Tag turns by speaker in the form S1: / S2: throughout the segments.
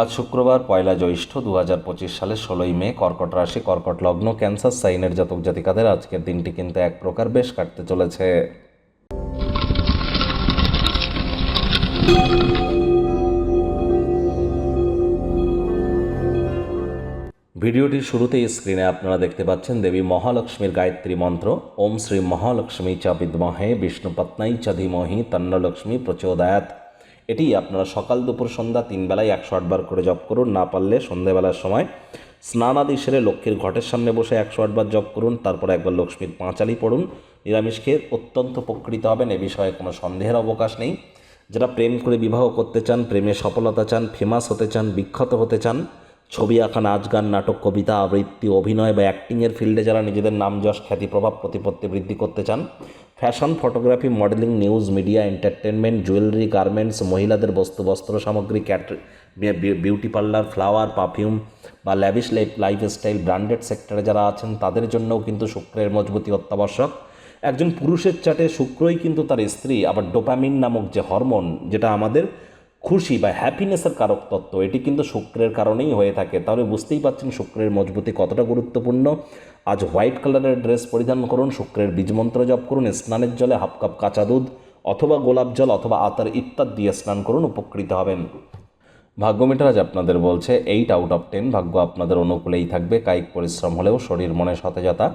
S1: আজ শুক্রবার পয়লা জ্যৈষ্ঠ দু হাজার পঁচিশ সালের ষোলোই মে কর্কট রাশি, কর্কট লগ্ন, ক্যান্সার, সাইনের জাতক জাতিকাদের আজকের দিনটি কিন্তু এক প্রকার বেশ কাটতে চলেছে। ভিডিওটির শুরুতেই স্ক্রিনে আপনারা দেখতে পাচ্ছেন দেবী মহালক্ষ্মীর গায়ত্রী মন্ত্র। ওম শ্রী মহালক্ষ্মী চ বিদ্মহে বিষ্ণুপত্নাই চ ধীমহি, তন্নলক্ষ্মী প্রচোদয়াত এটি আপনারা সকাল, দুপুর, সন্ধ্যা তিন বেলায় একশো আটবার করে জপ করুন। না পারলে সন্ধেবেলার সময় স্নানাদি সেরে লক্ষ্মীর ঘটের সামনে বসে একশো আটবার জপ করুন। তারপর একবার লক্ষ্মীর পাঁচালি পড়ুন। নিরামিষ খেয়ে অত্যন্ত উপকৃত হবেন। এ বিষয়ে কোনো সন্দেহের অবকাশ নেই। যারা প্রেম করে বিবাহ করতে চান, প্রেমে সফলতা চান, ফেমাস হতে চান, বিখ্যাত হতে চান ছবি আঁকা নাচ গান নাটক, কবিতা, আবৃত্তি, অভিনয় বা অ্যাক্টিংয়ের ফিল্ডে যারা নিজেদের নাম যশ, খ্যাতি, প্রভাব, প্রতিপত্তি বৃদ্ধি করতে চান, fashion, photography, modelling, news, media, entertainment, jewellery, garments, মহিলাদের বস্তু বস্ত্র সামগ্রী ক্যাট বিউটি পার্লার, ফ্লাওয়ার, পারফিউম বা ল্যাভিশ লাইফ লাইফস্টাইল, ব্র্যান্ডেড সেক্টরে যারা আছেন, তাদের জন্যও কিন্তু শুক্রের মজবুতি অত্যাবশ্যক। একজন পুরুষের চাটে শুক্রই কিন্তু তার স্ত্রী, আবার ডোপামিন নামক যে হরমোন, যেটা আমাদের খুশি বা হ্যাপিনেসের কারক তত্ত্ব, এটি কিন্তু শুক্রের কারণেই হয়ে থাকে। তাহলে বুঝতেই পারছেন শুক্রের মজবুতি কতটা গুরুত্বপূর্ণ। আজ হোয়াইট কালারের ড্রেস পরিধান করুন, শুক্রের বীজমন্ত্র জপ করুন, স্নানের জলে হাফ কাপ কাঁচা দুধ অথবা গোলাপ জল অথবা আতার ইত্যাদি দিয়ে স্নান করুন, উপকৃত হবেন। ভাগ্যমিটার আজ আপনাদের বলছে এইট আউট অফ টেন ভাগ্য আপনাদের অনুকূলেই থাকবে। কায়িক পরিশ্রম হলেও শরীর মনে সতেজতা।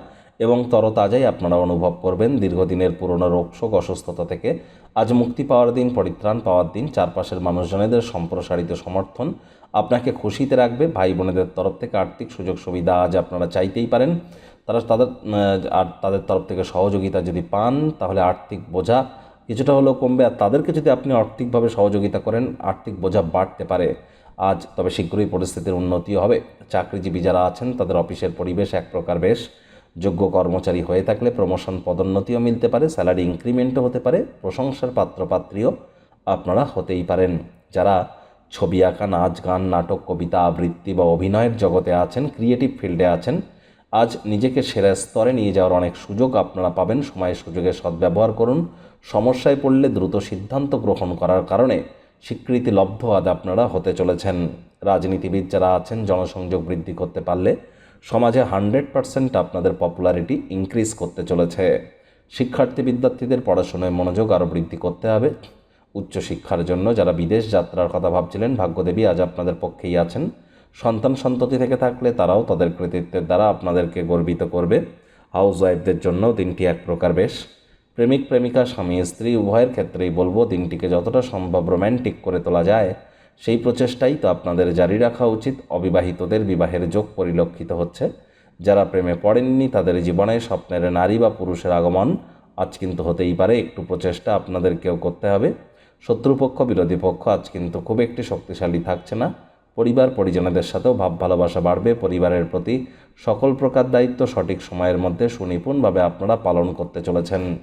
S1: এবং তরতাজাই আপনারা অনুভব করবেন দীর্ঘদিনের পুরনো রোগশোক অসুস্থতা থেকে। আজ মুক্তি পাওয়ার দিন, পরিত্রাণ পাওয়ার দিন, চারপাশের মানুষজনেদের সম্প্রসারিত সমর্থন আপনাকে খুশিতে রাখবে। ভাই বোনেদের তরফ থেকে আর্থিক সুযোগ সুবিধা আজ আপনারা চাইতেই পারেন। তারা তাদের আর তাদের তরফ থেকে সহযোগিতা যদি পান, তাহলে আর্থিক বোঝা কিছুটা হলেও কমবে। আর তাদেরকে যদি আপনি আর্থিকভাবে সহযোগিতা করেন, আর্থিক বোঝা বাড়তে পারে। আজ তবে শীঘ্রই পরিস্থিতির উন্নতি হবে। চাকরিজীবী যারা আছেন, তাদের অফিসের পরিবেশ এক প্রকার বেশ। যোগ্য কর্মচারী হয়ে থাকলে প্রমোশন পদোন্নতিও মিলতে পারে স্যালারি ইনক্রিমেন্টও হতে পারে, প্রশংসার পাত্রপাত্রীও আপনারা হতেই পারেন। যারা ছবি আঁকা, নাচ গান, নাটক, কবিতা, আবৃত্তি বা অভিনয়ের জগতে আছেন ক্রিয়েটিভ ফিল্ডে আছেন, আজ নিজেকে সেরা স্তরে নিয়ে যাওয়ার অনেক সুযোগ আপনারা পাবেন। সময় সুযোগের সদ্ব্যবহার করুন। সমস্যায় পড়লে দ্রুত সিদ্ধান্ত গ্রহণ করার কারণে স্বীকৃতি লব্ধ আজ আপনারা হতে চলেছেন। রাজনীতিবিদ যারা আছেন, জনসংযোগ বৃদ্ধি করতে পারলে সমাজে হান্ড্রেড পার্সেন্ট আপনাদের পপুলারিটি ইনক্রিজ করতে চলেছে। শিক্ষার্থী বিদ্যার্থীদের পড়াশোনায় মনোযোগ আরও বৃদ্ধি করতে হবে। উচ্চশিক্ষার জন্য যারা বিদেশ যাত্রার কথা ভাবছিলেন, ভাগ্যদেবী আজ আপনাদের পক্ষেই আছেন। সন্তান সন্ততি থেকে থাকলে তারাও তাদের কৃতিত্বের দ্বারা আপনাদেরকে গর্বিত করবে। হাউস ওয়াইফদের জন্য দিনটি এক প্রকার বেশ। প্রেমিক, প্রেমিকা, স্বামী, স্ত্রী, উভয়ের ক্ষেত্রেই বলব, দিনটিকে যতটা সম্ভব রোম্যান্টিক করে তোলা যায় সেই প্রচেষ্টাই তো আপনাদের জারি রাখা উচিত। অবিবাহিতদের বিবাহের যোগ পরিলক্ষিত হচ্ছে। যারা প্রেমে পড়েননি, তাদের জীবনে স্বপ্নের নারী বা পুরুষের আগমন আজ কিন্তু হতেই পারে। একটু প্রচেষ্টা আপনাদেরকেও করতে হবে। শত্রুপক্ষ, বিরোধী পক্ষ আজ কিন্তু খুব একটি শক্তিশালী থাকছে না। পরিবার, পরিজনদের সাথেও ভাব ভালোবাসা বাড়বে। পরিবারের প্রতি সকল প্রকার দায়িত্ব সঠিক সময়ের মধ্যে সুনিপুণভাবে আপনারা পালন করতে চলেছেন।